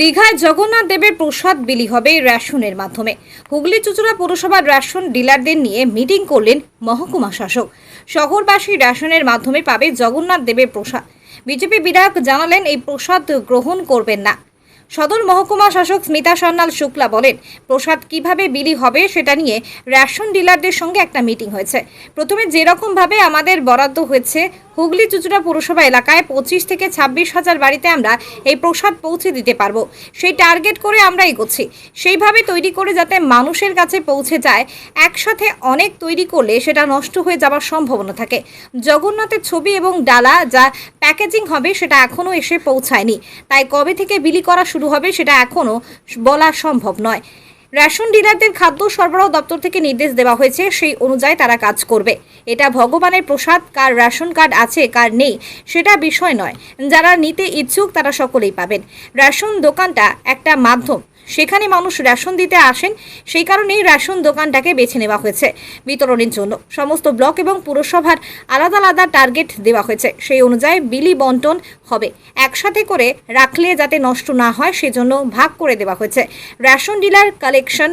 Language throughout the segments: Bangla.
দীঘায় জগন্নাথ দেবের প্রসাদ বিলি হবে রেশনের মাধ্যমে। হুগলি চুচুড়া পৌরসভার রেশন ডিলারদের নিয়ে মিটিং করলেন মহকুমা শাসক। শহরবাসী রেশনের মাধ্যমে পাবে জগন্নাথ দেবের প্রসাদ। বিজেপি বিধায়ক জানালেন, এই প্রসাদ গ্রহণ করবেন না। সদর মহকুমা শাসক স্মিতা সান্যাল শুক্লা বলেন, প্রসাদ কীভাবে বিলি হবে সেটা নিয়ে রেশন ডিলারদের সঙ্গে একটা মিটিং হয়েছে। প্রথমে যেরকমভাবে আমাদের বরাদ্দ হয়েছে হুগলি চুচুড়া পুরসভা এলাকায় পঁচিশ থেকে ছাব্বিশ হাজার বাড়িতে আমরা এই প্রসাদ পৌঁছে দিতে পারব। সেই টার্গেট করে আমরা এগোচ্ছি। সেইভাবে তৈরি করে যাতে মানুষের কাছে পৌঁছে যায়, একসাথে অনেক তৈরি করলে সেটা নষ্ট হয়ে যাওয়ার সম্ভাবনা থাকে। জগন্নাথের ছবি এবং ডালা যা প্যাকেজিং হবে সেটা এখনও এসে পৌঁছায়নি। তাই কবে থেকে বিলি করা শুরু হবে সেটা এখনও বলা সম্ভব নয়। রেশন ডিলারদের খাদ্য সরবরাহ দপ্তর থেকে নির্দেশ দেওয়া হয়েছে, সেই অনুযায়ী তারা কাজ করবে। এটা ভগবানের প্রসাদ, কার রেশন কার্ড আছে, কার নেই, সেটা বিষয় নয়। যারা নিতে ইচ্ছুক তারা সকলেই পাবেন। রেশন দোকানটা একটা মাধ্যম। সেখানে মানুষ রেশন দিতে আসেন, সেই কারণেই রেশন দোকানটাকে বেছে নেওয়া হয়েছে বিতরণের জন্য। সমস্ত ব্লক এবং পুরসভার আলাদা আলাদা টার্গেট দেওয়া হয়েছে। সেই অনুযায়ী বিলি বন্টন হবে। একসাথে করে রাখলে যাতে নষ্ট না হয়, সেজন্য ভাগ করে দেওয়া হয়েছে। Ration dealer collection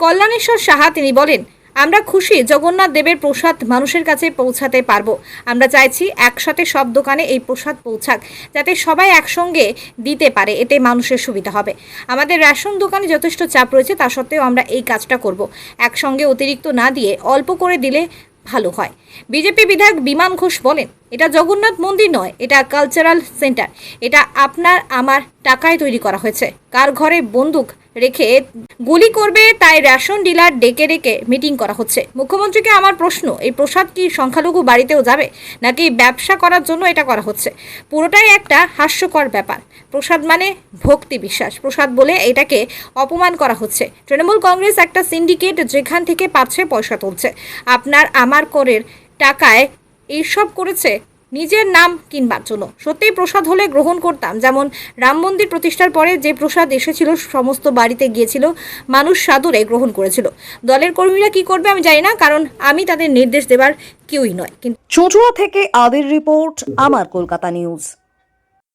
Kalyaneshwar Saha তিনি বলেন আমরা খুশি জগন্নাথ দেবের প্রসাদ মানুষের কাছে পৌঁছাতে পারব। আমরা চাইছি একসাথে সব দোকানে এই প্রসাদ পৌঁছাক, যাতে সবাই একসঙ্গে দিতে পারে, এতে মানুষের সুবিধা হবে। আমাদের রেশন দোকানে যথেষ্ট চাপ রয়েছে, তা সত্ত্বেও আমরা এই কাজটা করব। একসঙ্গে অতিরিক্ত না দিয়ে অল্প করে দিলে ভালো হয়। বিজেপি বিধায়ক বিমান ঘোষ বলেন এটা জগন্নাথ মন্দির নয়, এটা কালচারাল সেন্টার এটা আপনার, আমার টাকায় তৈরি করা হয়েছে। কার ঘরে বন্দুক রেখে গুলি করবে, তাই রেশন ডিলার ডেকে ডেকে মিটিং করা হচ্ছে। মুখ্যমন্ত্রীকে আমার প্রশ্ন, এই প্রসাদ কি সংখ্যালঘু বাড়িতেও যাবে, নাকি ব্যবসা করার জন্য এটা করা হচ্ছে? পুরোটাই একটা হাস্যকর ব্যাপার। প্রসাদ মানে ভক্তি বিশ্বাস। প্রসাদ বলে এটাকে অপমান করা হচ্ছে। তৃণমূল কংগ্রেস একটা সিন্ডিকেট যেখান থেকে পাচ্ছে পয়সা তুলছে। আপনার, আমার করের টাকায় এইসব করেছে নিজের নাম কিনবার জন্য। সত্যিই প্রসাদ হলে গ্রহণ করতাম। যেমন রাম মন্দির প্রতিষ্ঠার পরে যে প্রসাদ এসেছিল সমস্ত বাড়িতে গিয়েছিল মানুষ সাদরে গ্রহণ করেছিল। দলের কর্মীরা কি করবে আমি জানি না কারণ আমি তাদের নির্দেশ দেবার কেউই নয়। কিন্তু চুঁচুড়া থেকে আদির রিপোর্ট আমার কলকাতা নিউজ।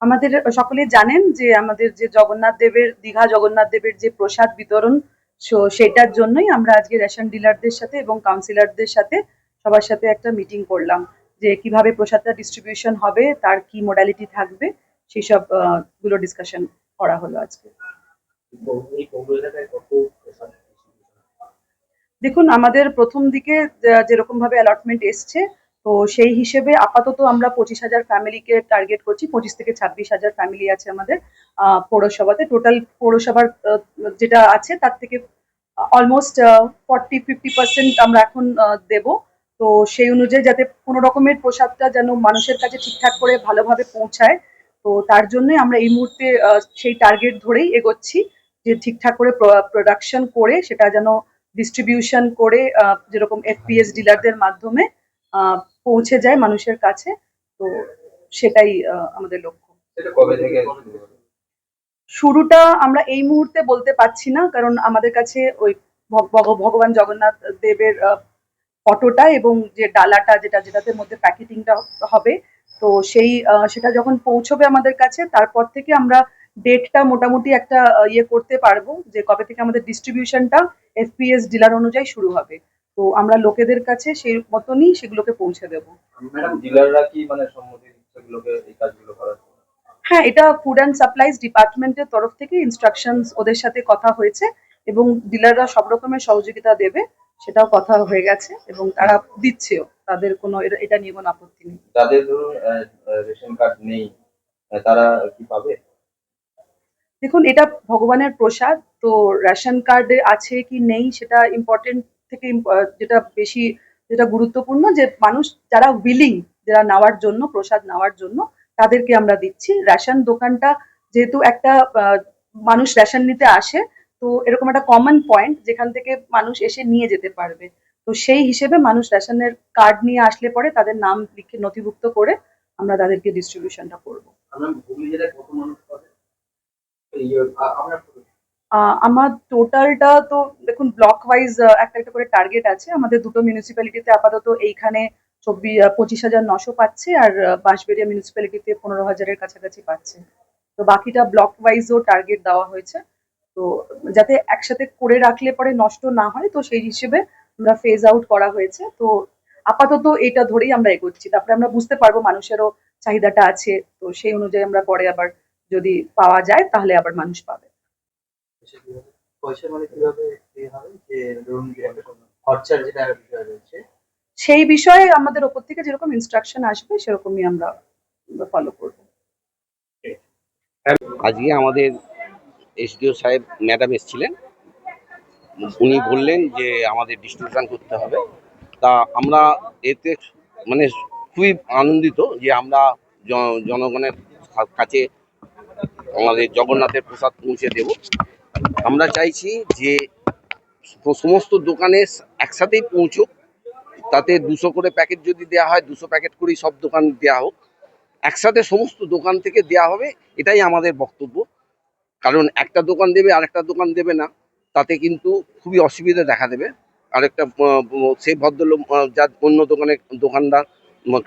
আমাদের সকলে জানেন যে আমাদের যে জগন্নাথ দেবের দীঘা জগন্নাথ দেবের যে প্রসাদ বিতরণ সো সেটার জন্যই আমরা আজকে রেশন ডিলারদের সাথে এবং কাউন্সিলরদের সাথে সবার সাথে একটা মিটিং করলাম। যে কীভাবে প্রসাদটা ডিস্ট্রিবিউশন হবে, তার কি মোডালিটি থাকবে সেই সবগুলো ডিসকাশন করা হলো আজকে। দেখুন, আমাদের প্রথম দিকে যেরকম ভাবে অ্যালটমেন্ট এসছে, তো সেই হিসেবে আপাতত আমরা পঁচিশ হাজার ফ্যামিলিকে টার্গেট করছি, পঁচিশ থেকে ছাব্বিশ হাজার ফ্যামিলি আছে আমাদের পৌরসভাতে। টোটাল পৌরসভার যেটা আছে, তার থেকে অলমোস্ট ফর্টি ফিফটি পার্সেন্ট আমরা এখন দেব। তো সেই অনুযায়ী যাতে কোনো রকমের প্রসাদটা যেন মানুষের কাছে ঠিকঠাক করে ভালোভাবে পৌঁছায় তো তার জন্যই আমরা এই মুহূর্তে সেই টার্গেট ধরেই এগোচ্ছি যে ঠিকঠাক করে প্রোডাকশন করে সেটা যেন ডিস্ট্রিবিউশন করে যেরকম এফপিএস ডিলারদের মাধ্যমে আহ, পৌঁছে যায় মানুষের কাছে তো সেটাই আমাদের লক্ষ্য? শুরুটা আমরা এই মুহূর্তে বলতে পারছি না কারণ আমাদের কাছে ওই ভগ- ভগ- ভগবান জগন্নাথ দেবের ফটোটা এবং যে ডালাটা যেটা যেটাতে মধ্যে প্যাকেটিংটা হবে তো সেই সেটা যখন পৌঁছবে আমাদের কাছে তারপর থেকে আমরা ডেটটা মোটামুটি একটা ইয়ে করতে পারব যে কবে থেকে আমাদের ডিস্ট্রিবিউশনটা এফপিএস ডিলার অনুযায়ী শুরু হবে। তো আমরা লোকেদের কাছে সেই মতনই সেগুলোকে পৌঁছে দেবো। ডিলাররা কি মানে সম্মতি দিচ্ছে এই কাজগুলো করার হ্যাঁ এটা ফুড অ্যান্ড সাপ্লাইজ ডিপার্টমেন্টের তরফ থেকে ইনস্ট্রাকশনস ওদের সাথে কথা হয়েছে এবং ডিলাররা সব রকমের সহযোগিতা দেবে। সেটাও কথা হয়ে গেছে এবং তারা দিচ্ছেও। তাদের কোনো এটা- নিয়ে কোনো আপত্তি নেই। যাদের ধরুন রেশন কার্ড নেই তারা কি পাবে? দেখুন এটা ভগবানের প্রসাদ তো রেশন কার্ডে আছে কি নেই সেটা ইম্পর্টেন্ট থেকে যেটা বেশি যেটা গুরুত্বপূর্ণ যে মানুষ যারা উইলিং যারা নেওয়ার জন্য প্রসাদ নেওয়ার জন্য তাদেরকে আমরা দিচ্ছি। রেশন দোকানটা যেহেতু একটা মানুষ রেশন নিতে আসে তো এরকম একটা কমন পয়েন্ট যেখান থেকে মানুষ এসে নিয়ে যেতে পারবে। তো সেই হিসেবে মানুষ রেশনের কার্ড নিয়ে আসলে পরে তাদের নাম লিখে নথিভুক্ত করে আমরা তাদেরকে ডিস্ট্রিবিউশনটা করব। আমরা আ- আমরা টোটালটা তো দেখুন ব্লক ওয়াইজ একটা একটা করে টার্গেট আছে। আমাদের দুটো মিউনিসিপ্যালিটিতে আপাতত এইখানে চব্বিশ পঁচিশ হাজার নশো পাচ্ছে আর বাঁশবেড়িয়া মিউনিসিপ্যালিটিতে পনেরো হাজারের কাছাকাছি পাচ্ছে। তো বাকিটা ব্লক ওয়াইজও টার্গেট দেওয়া হয়েছে। তো যাতে একসাথে করে রাখলে পরে নষ্ট না হয় তো সেই হিসেবে আমরা ফেজ আউট করা হয়েছে। তো আপাতত এটা ধরেই আমরা এগোচ্ছি। তারপরে আমরা বুঝতে পারব মানুষেরও চাহিদাটা আছে তো সেই অনুযায়ী আমরা পরে আবার যদি পাওয়া যায় তাহলে আবার মানুষ পাবে। পয়সা মানে সেই বিষয়ে আমাদের ওপর থেকে যেরকম ইনস্ট্রাকশন আসবে সেরকমই আমরা ফলো করব। আজকে আমাদের এসডিও সাহেব, ম্যাডাম এসেছিলেন। উনি বললেন যে আমাদের ডিস্ট্রিবিউশন করতে হবে। তা আমরা এতে মানে খুবই আনন্দিত যে আমরা জনগণের কাছে আমাদের জগন্নাথের প্রসাদ পৌঁছে দেব। আমরা চাইছি যে সমস্ত দোকানে একসাথেই পৌঁছুক। তাতে দুশো করে প্যাকেট যদি দেওয়া হয়, দুশো প্যাকেট করেই সব দোকান দেওয়া হোক। একসাথে সমস্ত দোকান থেকে দেওয়া হবে, এটাই আমাদের বক্তব্য। কারণ একটা দোকান দেবে, আরেকটা দোকান দেবে না, তাতে কিন্তু খুবই অসুবিধা দেখা দেবে। আরেকটা সেই ভদ্রলোক যার অন্য দোকানের দোকানদার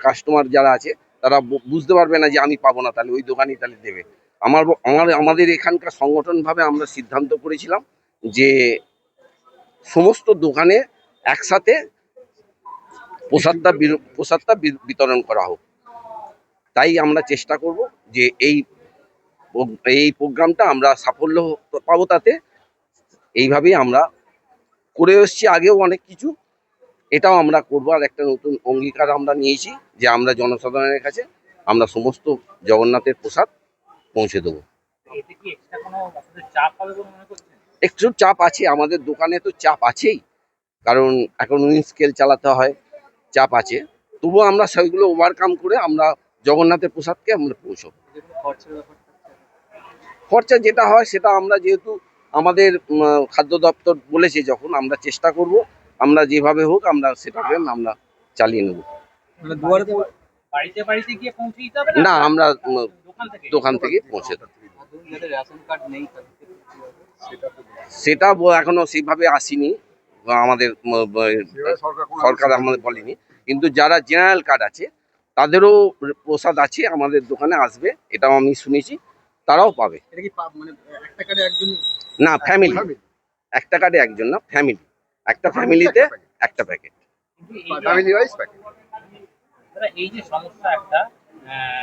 কাস্টমার যারা আছে, তারা বুঝতে পারবে না যে আমি পাবো না, তাহলে ওই দোকানই তাহলে দেবে। আমার আমার, আমাদের এখানকার সংগঠনভাবে আমরা সিদ্ধান্ত করেছিলাম যে সমস্ত দোকানে একসাথে প্রসাদটা প্রসাদটা বিতরণ করা হোক। তাই আমরা চেষ্টা করব যে এই এই প্রোগ্রামটা আমরা সাফল্য পাবো তাতে। এইভাবেই আমরা করে এসেছি। আগেও অনেক কিছু। এটাও আমরা করব। আর একটা নতুন অঙ্গীকার আমরা নিয়েছি যে আমরা জনসাধারণের কাছে আমরা সমস্ত জগন্নাথের প্রসাদ পৌঁছে দেবো। একটু চাপ আছে। আমাদের দোকানে তো চাপ আছেই। কারণ এখন স্কেল চালাতে হয়। চাপ আছে। তবুও আমরা সেইগুলো ওভারকাম করে আমরা জগন্নাথের প্রসাদকে আমরা পৌঁছবো যে কোনো খরচার ব্যাপার খরচা যেটা হয় সেটা আমরা যেহেতু আমাদের খাদ্য দপ্তর বলেছে যখন আমরা চেষ্টা করব আমরা যেভাবে হোক আমরা সেটাকে আমরা চালিয়ে নেব। মানে দুয়ারে বাড়িতে বাড়িতে গিয়ে পৌঁছে দিতে হবে না? আমরা দোকান থেকে? পৌঁছে দেব? সেটা এখনও সেইভাবে আসেনি আমাদের সরকার আমাদের বলেনি। কিন্তু যারা জেনারেল কার্ড আছে তাদেরও প্রসাদ আছে আমাদের দোকানে আসবে এটাও আমি শুনেছি। তারাও পাবে। এটা কি পা- মানে একটা কার্ডে একজন না ফ্যামিলি একটা কার্ডে একজন না ফ্যামিলি একটা ফ্যামিলিতে একটা প্যাকেট কিন্তু এই যে- দাদা, এই যে সমস্যা একটা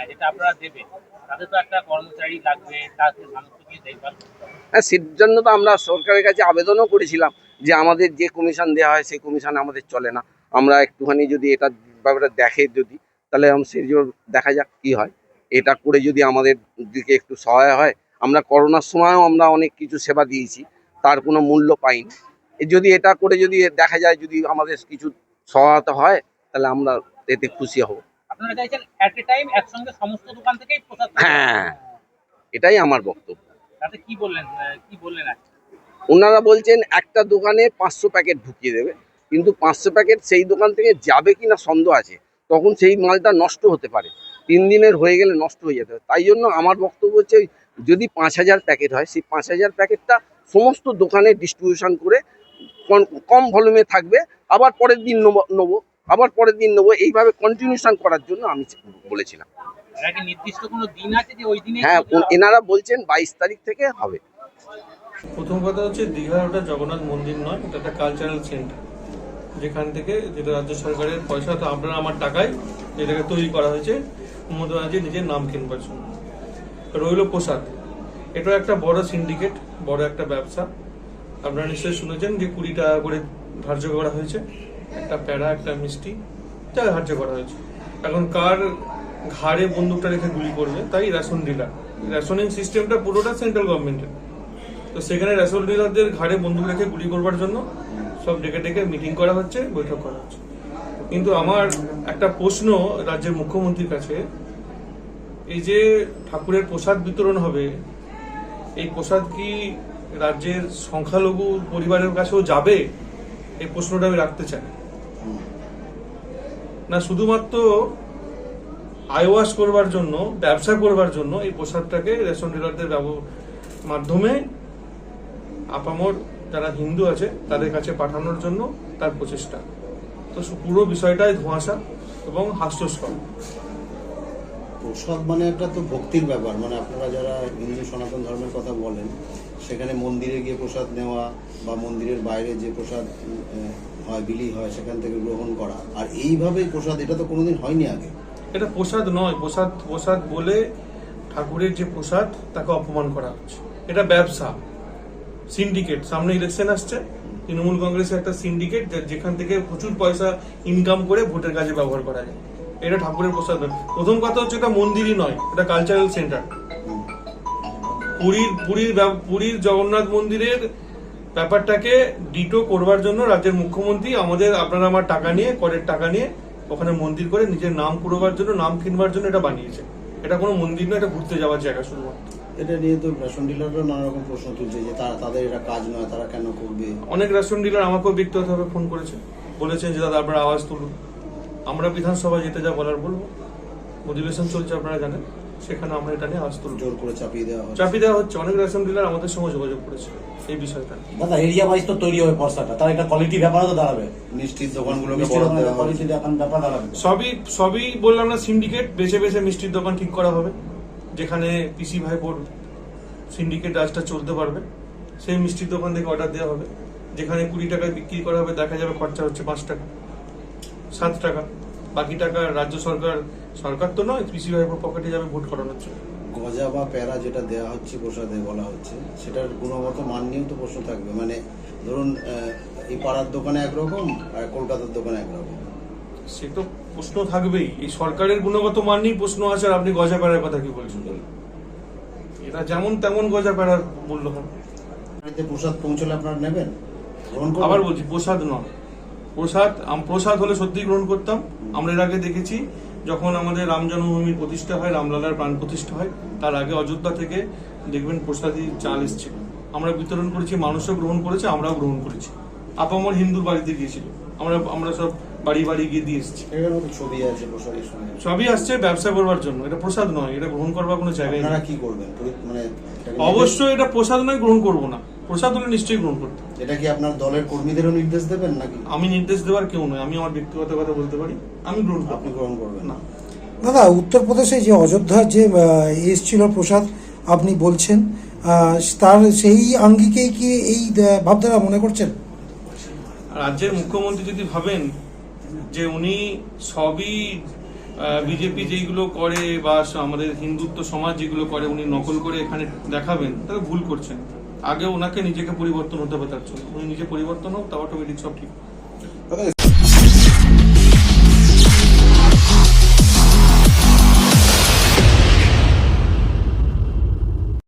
যেটা আপনারা দেবেন তাদের তো একটা কর্মচারী লাগবে তাদের সমস্ত কিছু দেখভাল। করতে হবে। হ্যাঁ সের জন্য তো আমরা সরকারের কাছে আবেদনও করেছিলাম যে আমাদের যে কমিশন দেওয়া হয় সেই কমিশন আমাদের চলে না। আমরা একটুখানি যদি এটা ব্যাপারে দেখে যদি তাহলে আম- সেই জন্য দেখা যাক কি হয়। এটা করে যদি আমাদের দিকে একটু সহায় হয় আমরা করোনার সময়ও আমরা অনেক কিছু সেবা দিয়েছি তার কোনো মূল্য পাইনি। যদি এটা করে যদি দেখা যায় যদি আমাদের কিছু সহায়তা হয় তাহলে আমরা এতে খুশি হব। হ্যাঁ এটাই আমার বক্তব্য। কি বললেন কি বললেন ওনারা বলছেন একটা দোকানে পাঁচশো প্যাকেট ঢুকিয়ে দেবে কিন্তু পাঁচশো প্যাকেট সেই দোকান থেকে যাবে কি না সন্দেহ আছে তখন সেই মালটা নষ্ট হতে পারে। তিন দিনের হয়ে গেলে নষ্ট হয়ে যেতে পারে তাই জন্য আমার বক্তব্য হচ্ছে যদি পাঁচ হাজার প্যাকেট হয় সেই পাঁচ হাজার প্যাকেটটা সমস্ত দোকানে ডিস্ট্রিবিউশন করে কম- ভলিউমে থাকবে। আবার পরের দিন নেব নেব আবার পরের দিন নেব। এইভাবে কন্টিনিউশন করার জন্য আমি বলেছিলাম। এরা নির্দিষ্ট কোনো দিন আছে যে ওই দিনে হ্যাঁ এনারা বলছেন বাইশ তারিখ থেকে হবে। প্রথম কথা হচ্ছে দীঘার ওটা জগন্নাথ মন্দির নয় এটা একটা কালচারাল সেন্টার যেখান থেকে যেটা রাজ্য সরকারের পয়সা তো আপনার আমার টাকায় যেটাকে তৈরি করা হয়েছে। মমতা ব্যানার্জি নিজের নাম কিনবার জন্য। রইল প্রসাদ। এটা একটা বড় সিন্ডিকেট বড় একটা ব্যবসা। আপনারা নিশ্চয়ই শুনেছেন যে কুড়ি টাকা করে ধার্য করা হয়েছে। একটা প্যাড়া একটা মিষ্টি, যা ধার্য করা হয়েছে। এখন কার ঘাড়ে বন্দুকটা রেখে গুলি করবে, তাই রেশন ডিলার রেশনিং সিস্টেমটা পুরোটা সেন্ট্রাল গভর্নমেন্টের তো সেখানে রেশন ডিলারদের ঘাড়ে বন্দুক রেখে গুলি করবার জন্য সব ডেকে ডেকে মিটিং করা হচ্ছে, বৈঠক করা হচ্ছে। কিন্তু আমার একটা প্রশ্ন রাজ্যের মুখ্যমন্ত্রীর কাছে, এই যে ঠাকুরের প্রসাদ বিতরণ হবে, এই প্রসাদ কি রাজ্যের সংখ্যালঘু পরিবারের কাছেও যাবে? এই প্রশ্নটা আমি রাখতে চাই। না, শুধুমাত্র আইওয়াশ করবার জন্য, ব্যবসা করবার জন্য এই প্রসাদটাকে রেশন ডিলারদের মাধ্যমে আপামর যারা হিন্দু আছে, তাদের কাছে পাঠানোর জন্য তার প্রচেষ্টা। তো পুরো বিষয়টাই ধোঁয়াশা এবং হাস্যস্কর। প্রসাদ মানে একটা তো ভক্তির ব্যাপার। মানে আপনারা যারা হিন্দু সনাতন ধর্মের কথা বলেন সেখানে মন্দিরে গিয়ে প্রসাদ নেওয়া বা মন্দিরের বাইরে যে প্রসাদ হয় বিলি হয় সেখান থেকে গ্রহণ করা। আর এইভাবেই প্রসাদ এটা তো কোনোদিন হয়নি আগে। এটা প্রসাদ নয়। প্রসাদ প্রসাদ বলে ঠাকুরের যে প্রসাদ তাকে অপমান করা হচ্ছে। এটা ব্যবসা সিন্ডিকেট। সামনে ইলেকশন আসছে। তৃণমূল কংগ্রেসের একটা সিন্ডিকেট যেখান থেকে প্রচুর পয়সা ইনকাম করে ভোটের কাজে ব্যবহার করা যায়। এটা ঠাকুরের প্রসাদ প্রথম কথা হচ্ছে এটা মন্দিরই নয়, এটা কালচারাল সেন্টার পুরীর পুরীর পুরীর জগন্নাথ মন্দিরের ব্যাপারটাকে ডিটো করবার জন্য রাজ্যের মুখ্যমন্ত্রী আমাদের আপনারা আমার টাকা নিয়ে, করের টাকা নিয়ে ওখানে মন্দির করে নিজের নাম পুরোবার জন্য, নাম কিনবার জন্য এটা বানিয়েছে। এটা কোনো মন্দির নয়, এটা ঘুরতে যাওয়ার জায়গা শুধুমাত্র। এটা নিয়ে তো রেশন ডিলাররা নানা রকম প্রশ্ন তুলছে যে তারা তাদের এটা কাজ নয় তারা কেন করবে? অনেক রেশন ডিলার আমাকেও ব্যক্তিগতভাবে ফোন করেছে। বলেছেন যে দাদা আপনারা আওয়াজ তুলুন। আমরা বিধানসভা যেতে যা বলার বলব। অধিবেশন চলছে আপনারা জানেন। সেখানে আমরা এটা নিয়ে আওয়াজ তুলব। জোর করে চাপিয়ে দেওয়া হয় চাপি দেওয়া হচ্ছে। অনেক রেশন ডিলার আমাদের সঙ্গে যোগাযোগ করেছে এই বিষয়টা দাদা এরিয়া ওয়াইজ তো তৈরি হবে পর্সাটা তার একটা কোয়ালিটি ব্যাপারও তো দাঁড়াবে। মিষ্টির দোকানগুলোকে মিষ্টির দোকানের কোয়ালিটি ব্যাপার দাঁড়াবে। সবই সবই বললাম না সিন্ডিকেট বেছে বেছে মিষ্টির দোকান ঠিক করা হবে। যেখানে পিসি ভাই ভাইপোর সিন্ডিকেট রাজটা চলতে পারবে সেই মিষ্টির দোকান থেকে অর্ডার দেওয়া হবে যেখানে কুড়ি টাকায় বিক্রি করা হবে দেখা যাবে খরচা হচ্ছে পাঁচ টাকা সাত টাকা। বাকি টাকা রাজ্য সরকার সরকার তো নয় পিসি ভাই ভাইপোর পকেটে যাবে ভোট করানোর জন্য। গজা বা প্যারা যেটা দেওয়া হচ্ছে প্রসাদে বলা হচ্ছে সেটার গুণগত মান নিয়েও তো প্রশ্ন থাকবে। মানে ধরুন এই পাড়ার দোকানে একরকম আর কলকাতার দোকানে একরকম। সে তো প্রশ্ন থাকবেই। এই সরকারের গুণগত মান নিয়েই প্রশ্ন আছে আর আপনি গজা পেড়ার কথা কি বলছেন? এটা যেমন তেমন গজা পেড়ার মূল্য প্রসাদ পৌঁছলে আপনারা নেবেন? আবার বলছি প্রসাদ নয়। প্রসাদ প্রসাদ হলে সত্যি গ্রহণ করতাম। আমরা এর আগে দেখেছি যখন আমাদের রাম জন্মভূমির প্রতিষ্ঠা হয় রামলালার প্রাণ প্রতিষ্ঠা হয় তার আগে অযোধ্যা থেকে দেখবেন প্রসাদী চাল এসেছিল। আমরা বিতরণ করেছি মানুষও গ্রহণ করেছে আমরাও গ্রহণ করেছি। আপামর হিন্দুর বাড়িতে গিয়েছিল। আমরা আমরা সব বাড়ি বাড়ি গিয়ে দিয়ে এসেছি। ছবি আছে প্রসাদের সঙ্গে সবই আসছে ব্যবসা করবার জন্য। এটা প্রসাদ নয় এটা গ্রহণ করবার কোনো জায়গায় আপনারা কি করবেন? মানে অবশ্যই এটা প্রসাদ নয় গ্রহণ করব না। প্রসাদ হলে নিশ্চয়ই গ্রহণ করতে এটা কি আপনার দলের কর্মীদেরও নির্দেশ দেবেন নাকি? আমি নির্দেশ দেওয়ার কেউ নয় আমি আমার ব্যক্তিগত কথা বলতে পারি আমি গ্রহণ করব। আপনি গ্রহণ করবেন? না। দাদা উত্তরপ্রদেশে যে অযোধ্যার যে এসছিল প্রসাদ আপনি বলছেন তার সেই আঙ্গিকেই কি এই ভাবধারা মনে করছেন? রাজ্যের মুখ্যমন্ত্রী যদি ভাবেন যে উনি সবই বিজেপি যেগুলো করে বা আমাদের হিন্দুত্ব সমাজ যেগুলো করে উনি নকল করে এখানে দেখাবেন তাহলে ভুল করছেন। আগে ওনাকে নিজেকে পরিবর্তন হতে হবে তার জন্য। উনি নিজে পরিবর্তন হোক, তাও অটোমেটিক সব ঠিক।